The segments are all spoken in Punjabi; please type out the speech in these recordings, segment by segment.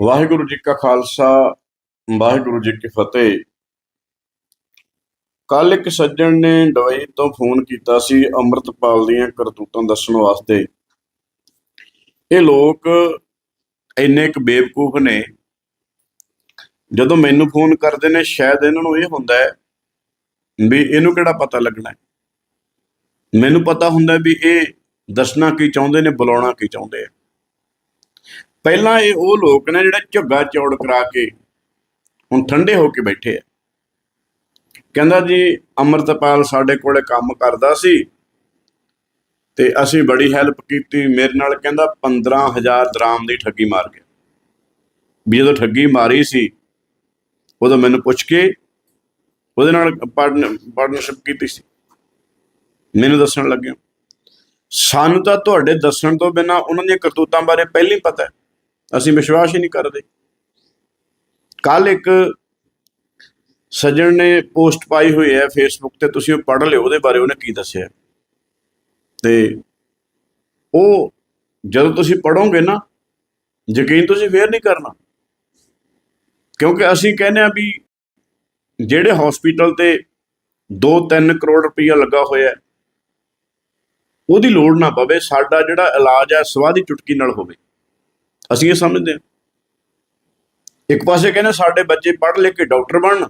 ਵਾਹਿਗੁਰੂ ਜੀ ਕਾ ਖਾਲਸਾ, ਵਾਹਿਗੁਰੂ ਜੀ ਕੀ ਫਤਿਹ। ਕੱਲ ਇੱਕ ਸੱਜਣ ਨੇ ਦਵਾਈ ਤੋਂ ਫੋਨ ਕੀਤਾ ਸੀ ਅੰਮ੍ਰਿਤਪਾਲ ਦੀਆਂ ਕਰਤੂਤਾਂ ਦੱਸਣ ਵਾਸਤੇ। ਇਹ ਲੋਕ ਇੰਨੇ ਕੁ ਬੇਵਕੂਫ ਨੇ। ਜਦੋਂ ਮੈਨੂੰ ਫੋਨ ਕਰਦੇ ਨੇ, ਸ਼ਾਇਦ ਇਹਨਾਂ ਨੂੰ ਇਹ ਹੁੰਦਾ ਹੈ ਵੀ ਇਹਨੂੰ ਕਿਹੜਾ ਪਤਾ ਲੱਗਣਾ ਮੈਨੂੰ ਪਤਾ ਹੁੰਦਾ ਵੀ ਇਹ ਦੱਸਣਾ ਕੀ ਚਾਹੁੰਦੇ ਨੇ, ਬੁਲਾਉਣਾ ਕੀ ਚਾਹੁੰਦੇ ਆ। ਪਹਿਲਾਂ ਇਹ ਉਹ ਲੋਕ ਨੇ ਜਿਹੜੇ ਝੱਗਾ ਚੌੜ ਕਰਾ ਕੇ ਹੁਣ ਠੰਡੇ ਹੋ ਕੇ ਬੈਠੇ ਆ। ਕਹਿੰਦਾ ਜੀ, ਅਮਰਤਪਾਲ ਸਾਡੇ ਕੋਲੇ ਕੰਮ ਕਰਦਾ ਸੀ ਤੇ ਅਸੀਂ ਬੜੀ ਹੈਲਪ ਕੀਤੀ। ਮੇਰੇ ਨਾਲ ਕਹਿੰਦਾ 15000 ਦਰਾਮ ਦੀ ਠੱਗੀ ਮਾਰ ਗਿਆ। ਵੀ ਜਦੋਂ ਠੱਗੀ ਮਾਰੀ ਸੀ, ਉਦੋਂ ਮੈਨੂੰ ਪੁੱਛ ਕੇ ਉਹਦੇ ਨਾਲ ਪਾਰਟਨਰਸ਼ਿਪ ਕੀਤੀ ਸੀ। ਮੈਨੂੰ ਦੱਸਣ ਲੱਗਿਆ, ਸਾਨੂੰ ਤਾਂ ਤੁਹਾਡੇ ਦੱਸਣ ਤੋਂ ਬਿਨਾ ਉਹਨਾਂ ਦੀਆਂ ਕਰਤੂਤਾਂ ਬਾਰੇ ਪਹਿਲਾਂ ਹੀ ਪਤਾ ਹੈ। ਅਸੀਂ ਵਿਸ਼ਵਾਸ ਹੀ ਨਹੀਂ ਕਰਦੇ। ਕੱਲ ਇੱਕ ਸੱਜਣ ਨੇ ਪੋਸਟ ਪਾਈ ਹੋਈ ਹੈ ਫੇਸਬੁੱਕ ਤੇ, ਤੁਸੀਂ ਉਹ ਪੜ੍ਹ ਲਿਓ, ਉਹਦੇ ਬਾਰੇ ਉਹਨੇ ਕੀ ਦੱਸਿਆ ਤੇ ਉਹ ਜਦੋਂ ਤੁਸੀਂ ਪੜੋਗੇ ਨਾ, ਯਕੀਨ ਤੁਸੀਂ ਫੇਰ ਨਹੀਂ ਕਰਨਾ। ਕਿਉਂਕਿ ਅਸੀਂ ਕਹਿੰਦੇ ਆ ਵੀ ਜਿਹੜੇ ਹਸਪੀਟਲ ਤੇ 2-3 ਕਰੋੜ ਰੁਪਈਆ ਲੱਗਾ ਹੋਇਆ ਉਹਦੀ ਲੋੜ ਨਾ ਪਵੇ, ਸਾਡਾ ਜਿਹੜਾ ਇਲਾਜ ਹੈ, ਸਵਾਹ ਦੀ ਚੁਟਕੀ ਨਾਲ ਹੋਵੇ। ਅਸੀਂ ਇਹ ਸਮਝਦੇ ਹਾਂ। ਇੱਕ ਪਾਸੇ ਕਹਿੰਦੇ ਸਾਡੇ ਬੱਚੇ ਪੜ੍ਹ ਲਿਖ ਕੇ ਡਾਕਟਰ ਬਣਨ,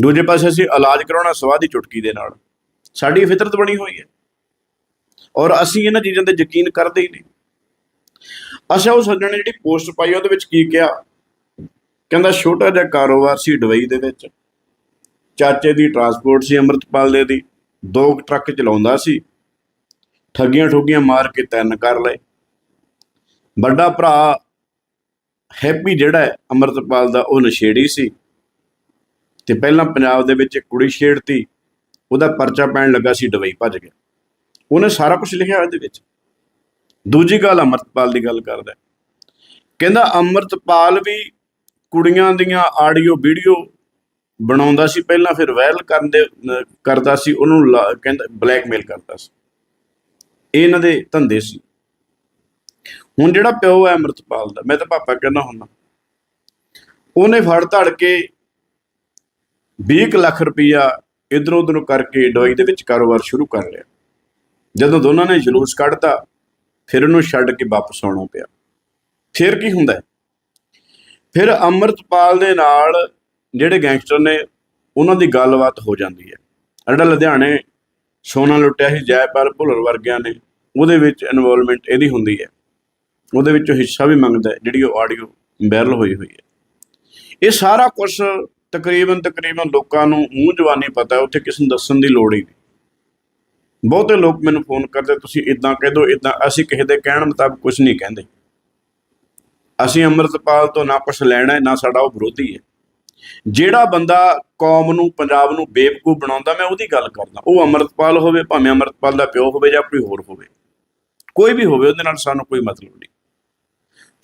ਦੂਜੇ ਪਾਸੇ ਅਸੀਂ ਇਲਾਜ ਕਰਾਉਣਾ ਸਵਾਹ ਦੀ ਚੁਟਕੀ ਦੇ ਨਾਲ। ਸਾਡੀ ਫਿਤਰਤ ਬਣੀ ਹੋਈ ਹੈ। ਔਰ ਅਸੀਂ ਇਹਨਾਂ ਚੀਜ਼ਾਂ ਤੇ ਯਕੀਨ ਕਰਦੇ ਹੀ ਨਹੀਂ। ਅੱਛਾ, ਉਹ ਸੱਜਣ ਨੇ ਜਿਹੜੀ ਪੋਸਟ ਪਾਈ, ਉਹਦੇ ਵਿੱਚ ਕੀ ਕਿਹਾ? ਕਹਿੰਦਾ, ਛੋਟਾ ਜਿਹਾ ਕਾਰੋਬਾਰ ਸੀ ਦੁਬਈ ਦੇ ਵਿੱਚ। ਚਾਚੇ ਦੀ ਟਰਾਂਸਪੋਰਟ ਸੀ ਅੰਮ੍ਰਿਤਪਾਲ ਦੇ ਦੀ। ਦੋ ਟਰੱਕ ਚਲਾਉਂਦਾ ਸੀ। ਠੱਗੀਆਂ ਠੋਗੀਆਂ ਮਾਰ ਕੇ ਤਿੰਨ ਕਰ ਲਏ। ਵੱਡਾ ਭਰਾ ਹੈਪੀ ਜਿਹੜਾ ਹੈ, ਅੰਮ੍ਰਿਤਪਾਲ ਦਾ, ਉਹ ਨਸ਼ੇੜੀ ਸੀ। ਤੇ ਪਹਿਲਾਂ ਪੰਜਾਬ ਦੇ ਵਿੱਚ ਇੱਕ ਕੁੜੀ ਛੇੜਤੀ, ਉਹਦਾ ਪਰਚਾ ਪੈਣ ਲੱਗਾ ਸੀ, ਡਬਈ ਭੱਜ ਗਿਆ। ਉਹਨੇ ਸਾਰਾ ਕੁਝ ਲਿਖਿਆ ਇਹਦੇ ਵਿੱਚ। ਦੂਜੀ ਗੱਲ ਅੰਮ੍ਰਿਤਪਾਲ ਦੀ ਗੱਲ ਕਰਦਾ। ਕਹਿੰਦਾ ਅੰਮ੍ਰਿਤਪਾਲ ਵੀ ਕੁੜੀਆਂ ਦੀਆਂ ਆਡੀਓ, ਵੀਡੀਓ ਬਣਾਉਂਦਾ ਸੀ, ਪਹਿਲਾਂ ਫਿਰ ਵਾਇਰਲ ਕਰਨ ਦੇ ਕਰਦਾ ਸੀ, ਉਹਨੂੰ ਲਾ- ਕਹਿੰਦਾ ਬਲੈਕਮੇਲ ਕਰਦਾ ਸੀ। ਇਹ ਇਹਨਾਂ ਦੇ ਧੰਦੇ ਸੀ। ਹੁਣ ਜਿਹੜਾ ਪਿਓ ਹੈ ਅੰਮ੍ਰਿਤਪਾਲ ਦਾ, ਮੈਂ ਤਾਂ ਪਾਪਾ ਕਹਿੰਦਾ ਹੁੰਦਾ। ਉਹਨੇ ਫੜ ਧੜ ਕੇ 20 ਕੁ ਲੱਖ ਰੁਪਈਆ ਇਧਰੋਂ ਉਧਰੋਂ ਕਰਕੇ ਡੋਈ ਦੇ ਵਿੱਚ ਕਾਰੋਬਾਰ ਸ਼ੁਰੂ ਕਰ ਲਿਆ। ਜਦੋਂ ਦੋਨਾਂ ਨੇ ਜਲੂਸ ਕੱਢਤਾ, ਫਿਰ ਉਹਨੂੰ ਛੱਡ ਕੇ ਵਾਪਸ ਆਉਣਾ ਪਿਆ। ਫਿਰ ਕੀ ਹੁੰਦਾ? ਫਿਰ ਅੰਮ੍ਰਿਤਪਾਲ ਦੇ ਨਾਲ ਜਿਹੜੇ ਗੈਂਗਸਟਰ ਨੇ, ਉਹਨਾਂ ਦੀ ਗੱਲਬਾਤ ਹੋ ਜਾਂਦੀ ਹੈ। ਜਿਹੜਾ ਲੁਧਿਆਣੇ ਸੋਨਾ ਲੁੱਟਿਆ ਸੀ ਜੈਪਾਲ ਭੁੱਲਰ ਵਰਗਿਆਂ ਨੇ, ਉਹਦੇ ਵਿੱਚ ਇਨਵੋਲਵਮੈਂਟ ਇਹਦੀ ਹੁੰਦੀ ਹੈ। ਉਹਦੇ ਵਿੱਚੋਂ ਹਿੱਸਾ ਵੀ ਮੰਗਦਾ ਜਿਹੜੀ ਉਹ ਆਡੀਓ ਵਾਇਰਲ ਹੋਈ ਹੋਈ ਹੈ। ਇਹ ਸਾਰਾ ਕੁਝ ਤਕਰੀਬਨ ਤਕਰੀਬਨ ਲੋਕਾਂ ਨੂੰ ਮੂੰਹ ਜਵਾਨੀ ਪਤਾ ਹੈ, ਉੱਥੇ ਕਿਸੇ ਨੂੰ ਦੱਸਣ ਦੀ ਲੋੜ ਹੀ ਨਹੀਂ। ਬਹੁਤੇ ਲੋਕ ਮੈਨੂੰ ਫੋਨ ਕਰਦੇ, ਤੁਸੀਂ ਇਦਾਂ ਕਹਿ ਦਿਓ ਇਦਾਂ ਅਸੀਂ ਕਿਸੇ ਦੇ ਕਹਿਣ ਮੁਤਾਬਕ ਕੁਝ ਨਹੀਂ ਕਹਿੰਦੇ। ਅਸੀਂ ਅੰਮ੍ਰਿਤਪਾਲ ਤੋਂ ਨਾ ਕੁਝ ਲੈਣਾ ਹੈ, ਨਾ ਸਾਡਾ ਉਹ ਵਿਰੋਧੀ ਹੈ। ਜਿਹੜਾ ਬੰਦਾ ਕੌਮ ਨੂੰ, ਪੰਜਾਬ ਨੂੰ ਬੇਵਕੂਫ ਬਣਾਉਂਦਾ, ਮੈਂ ਉਹਦੀ ਗੱਲ ਕਰਦਾ। ਉਹ ਅੰਮ੍ਰਿਤਪਾਲ ਹੋਵੇ, ਭਾਵੇਂ ਅੰਮ੍ਰਿਤਪਾਲ ਦਾ ਪਿਓ ਹੋਵੇ ਜਾਂ ਕੋਈ ਹੋਰ ਹੋਵੇ। ਕੋਈ ਵੀ ਹੋਵੇ, ਉਹਦੇ ਨਾਲ ਸਾਨੂੰ ਕੋਈ ਮਤਲਬ ਨਹੀਂ।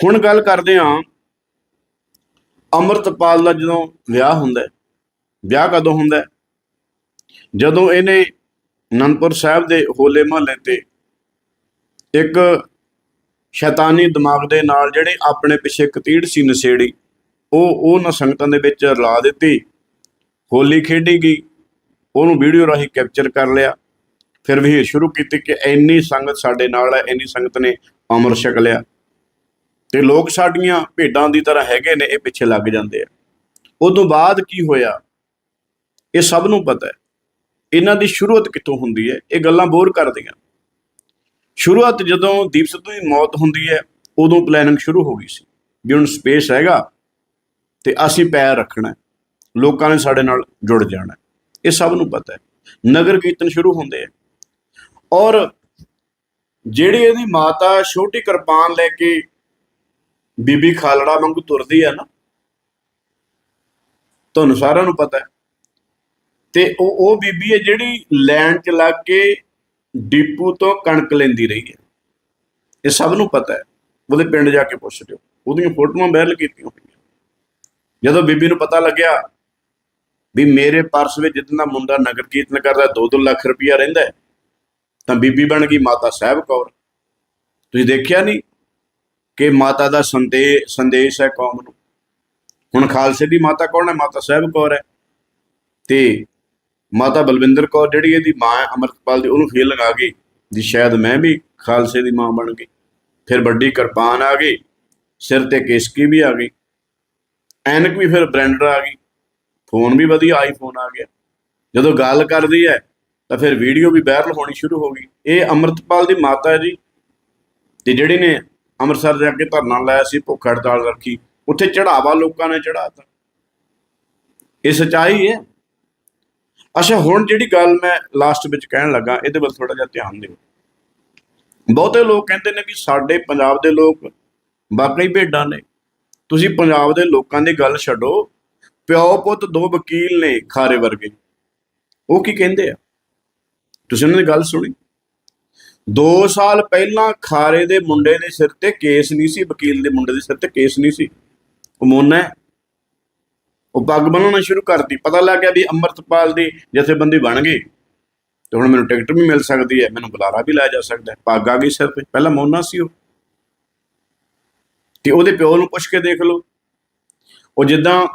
ਹੁਣ ਗੱਲ ਕਰਦੇ ਹਾਂ ਅੰਮ੍ਰਿਤਪਾਲ ਦਾ ਜਦੋਂ ਵਿਆਹ ਹੁੰਦਾ ਵਿਆਹ ਕਦੋਂ ਹੁੰਦਾ ਜਦੋਂ ਇਹਨੇ ਅਨੰਦਪੁਰ ਸਾਹਿਬ ਦੇ ਹੋਲੇ ਮਹੱਲੇ ਤੇ ਇੱਕ ਸ਼ੈਤਾਨੀ ਦਿਮਾਗ ਦੇ ਨਾਲ ਜਿਹੜੇ ਆਪਣੇ ਪਿੱਛੇ ਕਤੀੜ ਸੀ ਨਸ਼ੇੜੀ, ਉਹ ਉਹਨਾਂ ਸੰਗਤਾਂ ਦੇ ਵਿੱਚ ਰਲਾ ਦਿੱਤੀ, ਹੋਲੀ ਖੇਡੀ ਗਈ, ਉਹਨੂੰ ਵੀਡੀਓ ਰਾਹੀਂ ਕੈਪਚਰ ਕਰ ਲਿਆ, ਫਿਰ ਵੀ ਸ਼ੁਰੂ ਕੀਤੀ ਕਿ ਇੰਨੀ ਸੰਗਤ ਸਾਡੇ ਨਾਲ ਹੈ, ਇੰਨੀ ਸੰਗਤ ਨੇ ਅਮਰ ਛਕ ਲਿਆ। ਤੇ ਲੋਕ ਸਾਡੀਆਂ ਭੇਡਾਂ ਦੀ ਤਰ੍ਹਾਂ ਹੈਗੇ ਨੇ, ਇਹ ਪਿੱਛੇ ਲੱਗ ਜਾਂਦੇ ਆ। ਉਦੋਂ ਬਾਅਦ ਕੀ ਹੋਇਆ? ਇਹ ਸਭ ਨੂੰ ਪਤਾ ਹੈ। ਇਹਨਾਂ ਦੀ ਸ਼ੁਰੂਆਤ ਕਿੱਥੋਂ ਹੁੰਦੀ ਹੈ? ਇਹ ਗੱਲਾਂ ਬੋਰ ਕਰਦੀਆਂ। ਸ਼ੁਰੂਆਤ ਜਦੋਂ ਦੀਪ ਸਿੱਧੂ ਦੀ ਮੌਤ ਹੁੰਦੀ ਹੈ, ਉਦੋਂ ਪਲੈਨਿੰਗ ਸ਼ੁਰੂ ਹੋ ਗਈ ਸੀ ਵੀ ਹੁਣ ਸਪੇਸ ਹੈਗਾ ਤੇ ਅਸੀਂ ਪੈਰ ਰੱਖਣਾ ਲੋਕਾਂ ਨੇ ਸਾਡੇ ਨਾਲ ਜੁੜ ਜਾਣਾ ਇਹ ਸਭ ਨੂੰ ਪਤਾ ਹੈ। ਨਗਰ ਕੀਰਤਨ ਸ਼ੁਰੂ ਹੁੰਦੇ ਆ। ਔਰ ਜਿਹੜੀ ਇਹਦੀ ਮਾਤਾ ਛੋਟੀ ਕਿਰਪਾਨ ਲੈ ਕੇ ਬੀਬੀ ਖਾਲੜਾ ਵਾਂਗੂ ਤੁਰਦੀ ਆ ਨਾ। ਤੁਹਾਨੂੰ ਸਾਰਿਆਂ ਨੂੰ ਪਤਾ ਹੈ। ਤੇ ਉਹ ਉਹ ਬੀਬੀ ਹੈ ਜਿਹੜੀ ਲੈਣ ਚ ਲੱਗ ਕੇ ਡਿਪੂ ਤੋਂ ਕਣਕ ਲੈਂਦੀ ਰਹੀ ਹੈ। ਇਹ ਸਭ ਨੂੰ ਪਤਾ ਹੈ। ਉਹਦੇ ਪਿੰਡ ਜਾ ਕੇ ਪੁੱਛ ਲਿਓ। ਉਹਦੀਆਂ ਫੋਟੋਆਂ ਵਾਇਰਲ ਕੀਤੀਆਂ ਹੋਈਆਂ। ਜਦੋਂ ਬੀਬੀ ਨੂੰ ਪਤਾ ਲੱਗਿਆ ਵੀ ਮੇਰੇ ਪਰਸ ਵਿੱਚ ਜਿੰਨਾ ਮੁੰਡਾ ਨਗਰ ਕੀਰਤਨ ਕਰਦਾ 2-2 ਲੱਖ ਰੁਪਇਆ ਰਹਿੰਦਾ ਤਾਂ ਬੀਬੀ ਬਣ ਗਈ ਮਾਤਾ ਸਾਹਿਬ ਕੌਰ। ਤੁਸੀਂ ਦੇਖਿਆ ਨਹੀਂ? ਕਿ ਮਾਤਾ ਦਾ ਸੰਦੇ, ਸੰਦੇਸ਼ ਹੈ ਕੌਮ ਨੂੰ। ਹੁਣ ਖਾਲਸੇ ਦੀ ਮਾਤਾ ਕੌਣ ਹੈ? ਮਾਤਾ ਸਾਹਿਬ ਕੌਰ ਹੈ। ਤੇ ਮਾਤਾ ਬਲਵਿੰਦਰ ਕੌਰ ਜਿਹੜੀ ਇਹਦੀ ਮਾਂ ਹੈ, ਅਮਰਤਪਾਲ ਦੀ, ਉਹਨੂੰ ਫੀਲਿੰਗ ਆ ਗਈ ਜੀ ਸ਼ਾਇਦ ਮੈਂ ਵੀ ਖਾਲਸੇ ਦੀ ਮਾਂ ਬਣ ਗਈ। ਫਿਰ ਵੱਡੀ ਕਿਰਪਾਨ ਆ ਗਈ, ਸਿਰ ਤੇ ਕੇਸਕੀ ਵੀ ਆ ਗਈ। ਐਨਕ ਵੀ ਫਿਰ ਬ੍ਰਾਂਡਡ ਆ ਗਈ। ਫੋਨ ਵੀ ਵਧੀਆ, ਆਈਫੋਨ ਆ ਗਿਆ। ਜਦੋਂ ਗੱਲ ਕਰਦੀ ਹੈ, ਤਾਂ ਫਿਰ ਵੀਡੀਓ ਵੀ ਵਾਇਰਲ ਹੋਣੀ ਸ਼ੁਰੂ ਹੋ ਗਈ। ਇਹ ਅਮਰਤਪਾਲ ਦੀ ਮਾਤਾ ਹੈ ਜੀ। ਤੇ ਜਿਹੜੇ ਨੇ ਅੰਮ੍ਰਿਤਸਰ ਜਾ ਕੇ ਧਰਨਾ ਲਾਇਆ ਸੀ, ਭੁੱਖ ਹੜਤਾਲ ਰੱਖੀ। ਉੱਥੇ ਚੜਾਵਾ ਲੋਕਾਂ ਨੇ ਚੜਾਤਾ ਇਹ ਸਚਾਈ ਹੈ। ਅੱਛਾ, ਹੁਣ ਜਿਹੜੀ ਗੱਲ ਮੈਂ ਲਾਸਟ ਵਿੱਚ ਕਹਿਣ ਲੱਗਾ, ਇਹਦੇ ਵੱਲ ਥੋੜਾ ਜਿਹਾ ਧਿਆਨ ਦਿਓ। ਬਹੁਤੇ ਲੋਕ ਕਹਿੰਦੇ ਨੇ ਵੀ ਸਾਡੇ ਪੰਜਾਬ ਦੇ ਲੋਕ ਵਾਕਈ ਭੇਡਾਂ ਨੇ। ਤੁਸੀਂ ਪੰਜਾਬ ਦੇ ਲੋਕਾਂ ਦੀ ਗੱਲ ਛੱਡੋ, ਪਿਓ ਪੁੱਤ ਦੋ ਵਕੀਲ ਨੇ ਖਾਰੇ ਵਰਗੇ। ਉਹ ਕੀ ਕਹਿੰਦੇ ਆ? ਤੁਸੀਂ ਉਹਨਾਂ ਦੀ ਗੱਲ ਸੁਣੀ? 2 ਸਾਲ ਪਹਿਲਾਂ ਖਾਰੇ ਦੇ ਮੁੰਡੇ ਦੇ ਸਿਰ ਤੇ ਕੇਸ ਨਹੀਂ ਸੀ, ਵਕੀਲ ਦੇ ਮੁੰਡੇ ਦੇ ਸਿਰ ਤੇ ਕੇਸ ਨਹੀਂ ਸੀ। ਉਹ ਮੋਨਾ ਉਹ ਪੱਗ ਬਣਾਉਣਾ ਸ਼ੁਰੂ ਕਰਤੀ। ਪਤਾ ਲੱਗ ਗਿਆ ਵੀ ਅੰਮ੍ਰਿਤਪਾਲ ਦੀ ਜਥੇਬੰਦੀ ਬਣ ਗਈ। ਤੇ ਹੁਣ ਮੈਨੂੰ ਟਿਕਟ ਵੀ ਮਿਲ ਸਕਦੀ ਹੈ, ਮੈਨੂੰ ਬੁਲਾਰਾ ਵੀ ਲਾਇਆ ਜਾ ਸਕਦਾ ਹੈ। ਪੱਗ ਆ ਗਈ ਸਿਰ ਤੇ। ਪਹਿਲਾਂ ਮੋਨਾ ਸੀ ਉਹ। ਤੇ ਉਹਦੇ ਪਿਓ ਨੂੰ ਪੁੱਛ ਕੇ ਦੇਖ ਲਓ। ਉਹ ਜਿੱਦਾਂ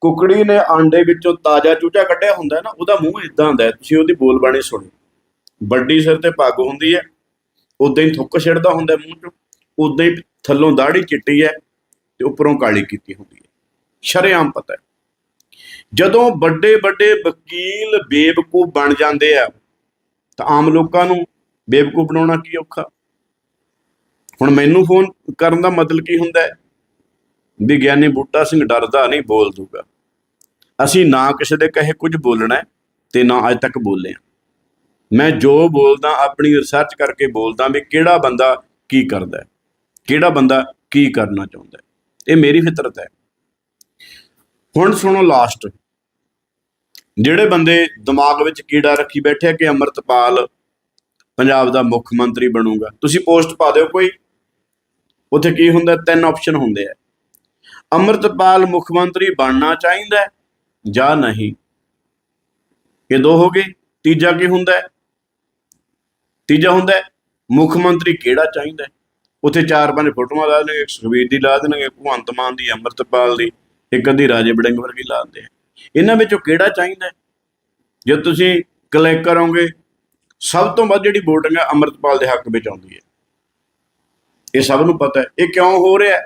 ਕੁਕੜੀ ਨੇ ਆਂਡੇ ਵਿੱਚੋਂ ਤਾਜ਼ਾ ਚੂਚਾ ਕੱਢਿਆ ਹੁੰਦਾ ਨਾ, ਉਹਦਾ ਮੂੰਹ ਇਦਾਂ ਹੁੰਦਾ ਤੁਸੀਂ ਉਹਦੀ ਬੋਲਬਾਣੀ ਸੁਣੋ। ਵੱਡੀ ਸਿਰ ਤੇ ਪੱਗ ਹੁੰਦੀ ਹੈ, ਉਦਾਂ ਹੀ ਥੁੱਕ ਛਿੜਦਾ ਹੁੰਦਾ ਮੂੰਹ ਚੋਂ, ਉਦਾਂ ਹੀ ਥੱਲੋਂ ਦਾੜੀ ਚਿੱਟੀ ਹੈ ਤੇ ਉੱਪਰੋਂ ਕਾਲੀ ਕੀਤੀ ਹੁੰਦੀ ਹੈ। ਸ਼ਰੇਆਮ ਪਤਾ ਹੈ। ਜਦੋਂ ਵੱਡੇ ਵੱਡੇ ਵਕੀਲ ਬੇਵਕੂਫ ਬਣ ਜਾਂਦੇ ਆ, ਤਾਂ ਆਮ ਲੋਕਾਂ ਨੂੰ ਬੇਵਕੂਫ ਬਣਾਉਣਾ ਕੀ ਔਖਾ? ਹੁਣ ਮੈਨੂੰ ਫੋਨ ਕਰਨ ਦਾ ਮਤਲਬ ਕੀ ਹੁੰਦਾ ਹੈ? ਵੀ ਗਿਆਨੀ ਬੂਟਾ ਸਿੰਘ ਡਰਦਾ ਨਹੀਂ, ਬੋਲ ਦੂਗਾ। ਅਸੀਂ ਨਾ ਕਿਸੇ ਦੇ ਕਹੇ ਕੁਝ ਬੋਲਣਾ ਤੇ ਨਾ ਅੱਜ ਤੱਕ ਬੋਲੇ ਹਾਂ ਮੈਂ ਜੋ ਬੋਲਦਾ, ਆਪਣੀ ਰਿਸਰਚ ਕਰਕੇ ਬੋਲਦਾ ਵੀ ਕਿਹੜਾ ਬੰਦਾ ਕੀ ਕਰਦਾ ਕਿਹੜਾ ਬੰਦਾ ਕੀ ਕਰਨਾ ਚਾਹੁੰਦਾ ਇਹ ਮੇਰੀ ਫਿਤਰਤ ਹੈ। ਹੁਣ ਸੁਣੋ ਲਾਸਟ ਜਿਹੜੇ ਬੰਦੇ ਦਿਮਾਗ ਵਿੱਚ ਕੀੜਾ ਰੱਖੀ ਬੈਠੇ ਕਿ ਅਮਰਤਪਾਲ ਪੰਜਾਬ ਦਾ ਮੁੱਖ ਮੰਤਰੀ ਬਣੂਗਾ, ਤੁਸੀਂ ਪੋਸਟ ਪਾ ਦਿਓ ਕੋਈ। ਉੱਥੇ ਕੀ ਹੁੰਦਾ, ਤਿੰਨ ਆਪਸ਼ਨ ਹੁੰਦੇ ਆ। ਅਮਰਤਪਾਲ ਮੁੱਖ ਮੰਤਰੀ ਬਣਨਾ ਚਾਹੀਦਾ ਜਾਂ ਨਹੀਂ? ਇਹ ਦੋ ਹੋ ਗਏ। ਤੀਜਾ ਕੀ ਹੁੰਦਾ ਤੀਜਾ ਹੁੰਦਾ ਮੁੱਖ ਮੰਤਰੀ ਕਿਹੜਾ ਚਾਹੀਦਾ ਉੱਥੇ ਚਾਰ ਪੰਜ ਫੋਟੋਆਂ ਲਾ ਦੇਣਗੇ, ਇੱਕ ਸੁਖਬੀਰ ਦੀ ਲਾ ਦੇਣਗੇ ਭਗਵੰਤ ਮਾਨ ਦੀ, ਅਮਰਤਪਾਲ ਦੀ, ਇੱਕ ਅੱਧੀ ਰਾਜੇ ਬੜਿੰਗ ਵਰਗੀ ਲਾ ਦਿੰਦੇ ਆ। ਇਹਨਾਂ ਵਿੱਚੋਂ ਕਿਹੜਾ ਚਾਹੀਦਾ ਜੇ ਤੁਸੀਂ ਕਲਿੱਕ ਕਰੋਗੇ, ਸਭ ਤੋਂ ਵੱਧ ਜਿਹੜੀ VOTING ਹੈ ਅਮਰਤਪਾਲ ਦੇ ਹੱਕ ਵਿੱਚ ਆਉਂਦੀ ਹੈ। ਇਹ ਸਭ ਨੂੰ ਪਤਾ ਹੈ। ਇਹ ਕਿਉਂ ਹੋ ਰਿਹਾ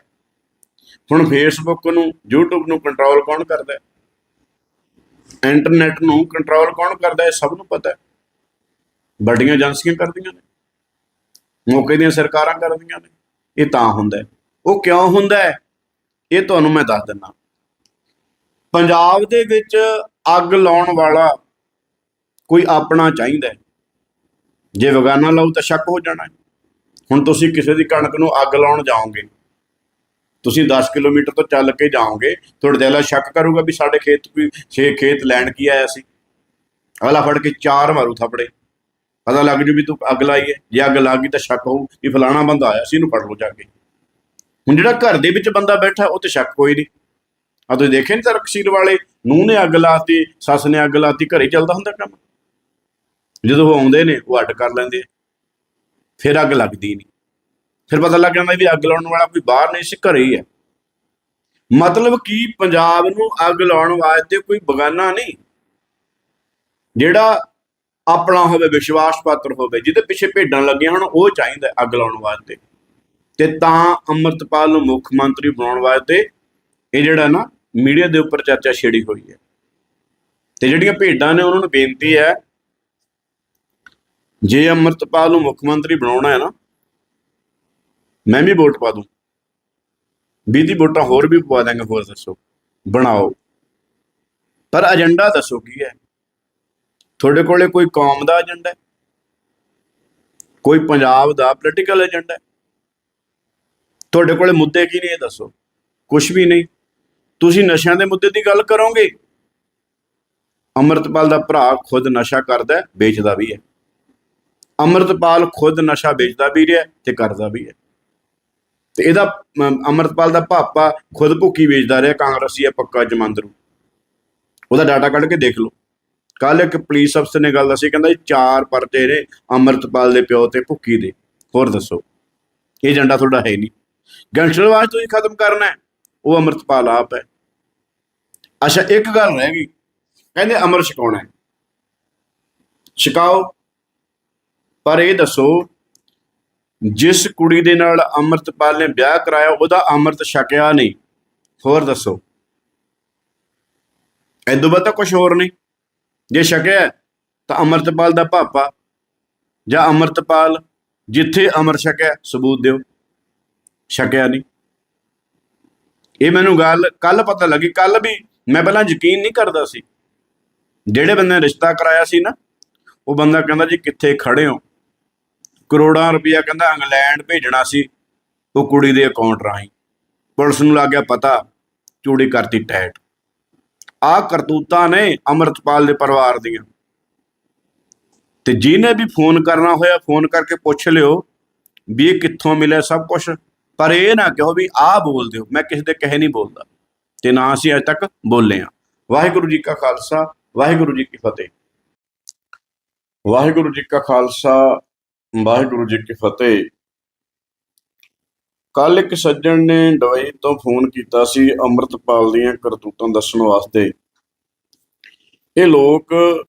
ਹੁਣ ਫੇਸਬੁੱਕ ਨੂੰ, YouTube ਨੂੰ ਕੰਟਰੋਲ ਕੌਣ ਕਰਦਾ ਹੈ? ਇੰਟਰਨੈਟ ਨੂੰ ਕੰਟਰੋਲ ਕੌਣ ਕਰਦਾ ਹੈ? ਸਭ ਨੂੰ ਪਤਾ ਹੈ। ਵੱਡੀਆਂ ਏਜੰਸੀਆਂ ਕਰਦੀਆਂ ਨੇ, ਮੌਕੇ ਦੀਆਂ ਸਰਕਾਰਾਂ ਕਰਦੀਆਂ ਨੇ, ਇਹ ਤਾਂ ਹੁੰਦਾ ਉਹ ਕਿਉਂ ਹੁੰਦਾ ਹੈ? ਇਹ ਤੁਹਾਨੂੰ ਮੈਂ ਦੱਸ ਦਿੰਦਾ। ਪੰਜਾਬ ਦੇ ਵਿੱਚ ਅੱਗ ਲਾਉਣ ਵਾਲਾ ਕੋਈ ਆਪਣਾ ਚਾਹੀਦਾ ਜੇ ਵਗਾਨਾ ਲਾਉ ਤਾਂ ਸ਼ੱਕ ਹੋ ਜਾਣਾ ਹੁਣ ਤੁਸੀਂ ਕਿਸੇ ਦੀ ਕਣਕ ਨੂੰ ਅੱਗ ਲਾਉਣ ਜਾਓਗੇ, ਤੁਸੀਂ 10 ਕਿਲੋਮੀਟਰ ਤੋਂ ਚੱਲ ਕੇ ਜਾਓਗੇ, ਤੁਹਾਡੇ ਦਿਲ ਸ਼ੱਕ ਕਰੂਗਾ ਵੀ ਸਾਡੇ ਖੇਤ ਕੋਈ, ਛੇ ਖੇਤ ਲੈਣ ਕੀ ਆਇਆ ਸੀ। ਅਗਲਾ ਫੜ ਕੇ ਚਾਰ ਮਾਰੂ ਥਾਪੜੇ। ਪਤਾ ਲੱਗ ਜੂ ਵੀ ਤੂੰ ਅੱਗ ਲਾਈ ਹੈ ਜੇ ਅੱਗ ਲੱਗ ਗਈ ਤਾਂ ਸ਼ੱਕ ਹੋਊ ਵੀ ਫਲਾਣਾ ਬੰਦਾ ਆਇਆ ਸੀ ਇਹਨੂੰ ਫੜ ਲਓ ਜਾ ਕੇ। ਹੁਣ ਜਿਹੜਾ ਘਰ ਦੇ ਵਿੱਚ ਬੰਦਾ ਬੈਠਾ, ਉਹ ਤੇ ਸ਼ੱਕ ਕੋਈ ਨਹੀਂ। ਆ ਤੁਸੀਂ ਦੇਖੇ ਨਹੀਂ ਤਰਕਸੀਰ ਵਾਲੇ? ਨੂੰਹ ਨੇ ਅੱਗ ਲਾਤੀ, ਸੱਸ ਨੇ ਅੱਗ ਲਾਤੀ, ਘਰੇ ਚੱਲਦਾ ਹੁੰਦਾ ਕੰਮ। ਜਦੋਂ ਉਹ ਆਉਂਦੇ ਨੇ, ਉਹ ਅੱਡ ਕਰ ਲੈਂਦੇ ਫਿਰ ਅੱਗ ਲੱਗਦੀ ਨਹੀਂ। ਫਿਰ ਪਤਾ ਲੱਗ ਜਾਂਦਾ ਵੀ ਅੱਗ ਲਾਉਣ ਵਾਲਾ ਕੋਈ ਬਾਹਰ ਨਹੀਂ ਸੀ, ਘਰੇ ਹੀ ਹੈ ਮਤਲਬ ਕਿ ਪੰਜਾਬ ਨੂੰ ਅੱਗ ਲਾਉਣ ਵਾਸਤੇ ਕੋਈ ਬਗਾਨਾ ਨਹੀਂ? ਜਿਹੜਾ ਆਪਣਾ ਹੋਵੇ, ਵਿਸ਼ਵਾਸ ਪਾਤਰ ਹੋਵੇ, ਜਿਹਦੇ ਪਿੱਛੇ ਭੇਡਾਂ ਲੱਗੀਆਂ ਹੋਣ, ਉਹ ਚਾਹੀਦਾ ਅੱਗ ਲਾਉਣ ਵਾਸਤੇ। ਤੇ ਤਾਂ ਅੰਮ੍ਰਿਤਪਾਲ ਨੂੰ ਮੁੱਖ ਮੰਤਰੀ ਬਣਾਉਣ ਵਾਸਤੇ ਇਹ ਜਿਹੜਾ ਨਾ ਮੀਡੀਆ ਦੇ ਉੱਪਰ ਚਰਚਾ ਛੇੜੀ ਹੋਈ ਹੈ। ਤੇ ਜਿਹੜੀਆਂ ਭੇਡਾਂ ਨੇ, ਉਹਨਾਂ ਨੂੰ ਬੇਨਤੀ ਹੈ, ਜੇ ਅੰਮ੍ਰਿਤਪਾਲ ਨੂੰ ਮੁੱਖ ਮੰਤਰੀ ਬਣਾਉਣਾ ਹੈ ਨਾ, ਮੈਂ ਵੀ ਵੋਟ ਪਾ ਦੂੰ। 20 ਦੀ ਵੋਟਾਂ ਹੋਰ ਵੀ ਪਵਾ ਦਾਂਗੇ ਹੋਰ ਦੱਸੋ। ਬਣਾਓ। ਪਰ ਏਜੰਡਾ ਦੱਸੋ ਕੀ ਹੈ? ਤੁਹਾਡੇ ਕੋਲੇ ਕੋਈ ਕੌਮ ਦਾ ਏਜੰਡਾ ਕੋਈ ਪੰਜਾਬ ਦਾ ਪੋਲੀਟੀਕਲ ਏਜੰਡਾ ਤੁਹਾਡੇ ਕੋਲੇ ਮੁੱਦੇ ਕੀ ਨੇ ਇਹ ਦੱਸੋ? ਕੁਝ ਵੀ ਨਹੀਂ। ਤੁਸੀਂ ਨਸ਼ਿਆਂ ਦੇ ਮੁੱਦੇ ਦੀ ਗੱਲ ਕਰੋਗੇ? ਅੰਮ੍ਰਿਤਪਾਲ ਦਾ ਭਰਾ ਖੁਦ ਨਸ਼ਾ ਕਰਦਾ ਹੈ ਵੇਚਦਾ ਵੀ ਹੈ। ਅੰਮ੍ਰਿਤਪਾਲ ਖੁਦ ਨਸ਼ਾ ਵੇਚਦਾ ਵੀ ਰਿਹਾ ਤੇ ਕਰਦਾ ਵੀ ਹੈ। ਤੇ ਇਹਦਾ ਅਮ, ਅੰਮ੍ਰਿਤਪਾਲ ਦਾ ਭਾਪਾ ਖੁਦ ਭੁੱਕੀ ਵੇਚਦਾ ਰਿਹਾ ਕਾਂਗਰਸੀ ਹੈ ਪੱਕਾ ਜਮਾਂਦਰੂ। ਉਹਦਾ ਡਾਟਾ ਕੱਢ ਕੇ ਦੇਖ ਲਓ। ਕੱਲ ਇੱਕ ਪੁਲਿਸ ਅਫਸਰ ਨੇ ਗੱਲ ਦੱਸੀ, ਕਹਿੰਦਾ ਜੀ ਚਾਰ ਪਰਚੇ ਨੇ ਅੰਮ੍ਰਿਤਪਾਲ ਦੇ ਪਿਓ ਤੇ ਭੁੱਕੀ ਦੇ। ਹੋਰ ਦੱਸੋ, ਇਹ ਏਜੰਡਾ ਤੁਹਾਡਾ ਹੈ ਨਹੀਂ। ਗੈਂਗਸਟਰਵਾਦ ਤੁਸੀਂ ਖਤਮ ਕਰਨਾ ਹੈ, ਉਹ ਅੰਮ੍ਰਿਤਪਾਲ ਆਪ ਹੈ। ਅੱਛਾ, ਇੱਕ ਗੱਲ ਰਹਿ ਗਈ, ਕਹਿੰਦੇ ਅਮਰ ਛਕਾਉਣਾ ਹੈ। ਛਕਾਓ, ਪਰ ਇਹ ਦੱਸੋ, ਜਿਸ ਕੁੜੀ ਦੇ ਨਾਲ ਅੰਮ੍ਰਿਤਪਾਲ ਨੇ ਵਿਆਹ ਕਰਾਇਆ, ਉਹਦਾ ਅੰਮ੍ਰਿਤ ਛਕਿਆ ਨਹੀਂ। ਹੋਰ ਦੱਸੋ। ਐਦੋਂ ਬਾਅਦ ਤਾਂ ਕੁਝ ਹੋਰ ਨਹੀਂ। ਜੇ ਛਕਿਆ ਤਾਂ ਅੰਮ੍ਰਿਤਪਾਲ ਦਾ ਭਾਪਾ ਜਾਂ ਅੰਮ੍ਰਿਤਪਾਲ ਜਿੱਥੇ ਅਮਰ ਛਕਿਆ ਸਬੂਤ ਦਿਓ। ਛਕਿਆ ਨਹੀਂ। ਇਹ ਮੈਨੂੰ ਗੱਲ ਕੱਲ ਪਤਾ ਲੱਗੀ। ਕੱਲ ਵੀ ਮੈਂ ਪਹਿਲਾਂ ਯਕੀਨ ਨਹੀਂ ਕਰਦਾ ਸੀ। ਜਿਹੜੇ ਬੰਦੇ ਨੇ ਰਿਸ਼ਤਾ ਕਰਾਇਆ ਸੀ ਨਾ, ਉਹ ਬੰਦਾ ਕਹਿੰਦਾ ਜੀ ਕਿੱਥੇ ਖੜੇ ਹੋ? ਕਰੋੜਾਂ ਰੁਪਇਆ ਕਹਿੰਦਾ ਇੰਗਲੈਂਡ ਭੇਜਣਾ ਸੀ, ਉਹ ਕੁੜੀ ਦੇ ਅਕਾਊਂਟ ਰਾਹੀਂ। ਪੁਲਿਸ ਨੂੰ ਲੱਗ ਗਿਆ ਪਤਾ, ਚੂੜੀ ਕਰਤੀ ਟੈਟ। ਆ ਕਰਤੂਤਾਂ ਨੇ ਅਮਰਤਪਾਲ ਦੇ ਪਰਿਵਾਰ ਦੀਆਂ। ਤੇ ਜਿਹਨੇ ਵੀ ਫੋਨ ਕਰਨਾ ਹੋਇਆ, ਫੋਨ ਕਰਕੇ ਪੁੱਛ ਲਿਓ ਵੀ ਇਹ ਕਿੱਥੋਂ ਮਿਲਿਆ ਸਭ ਕੁਝ ਪਰ ਇਹ ਨਾ ਕਹੋ ਵੀ ਆਹ ਬੋਲ ਦਿਓ, ਮੈਂ ਕਿਸੇ ਦੇ ਕਹੇ ਨਹੀਂ ਬੋਲਦਾ। ਤੇ ਨਾ ਅਸੀਂ ਅਜੇ ਤੱਕ ਬੋਲੇ ਆ ਵਾਹਿਗੁਰੂ ਜੀ ਕਾ ਖਾਲਸਾ, ਵਾਹਿਗੁਰੂ ਜੀ ਕੀ ਫਤਿਹ। ਵਾਹਿਗੁਰੂ ਜੀ ਕਾ ਖਾਲਸਾ, ਵਾਹਿਗੁਰੂ ਜੀ ਕੀ ਫਤਿਹ। ਕੱਲ ਇੱਕ ਸੱਜਣ ਨੇ ਦੁਬਈ ਤੋਂ ਫੋਨ ਕੀਤਾ ਸੀ ਅੰਮ੍ਰਿਤਪਾਲ ਦੀਆਂ ਕਰਤੂਤਾਂ ਦੱਸਣ ਵਾਸਤੇ। ਇਹ ਲੋਕ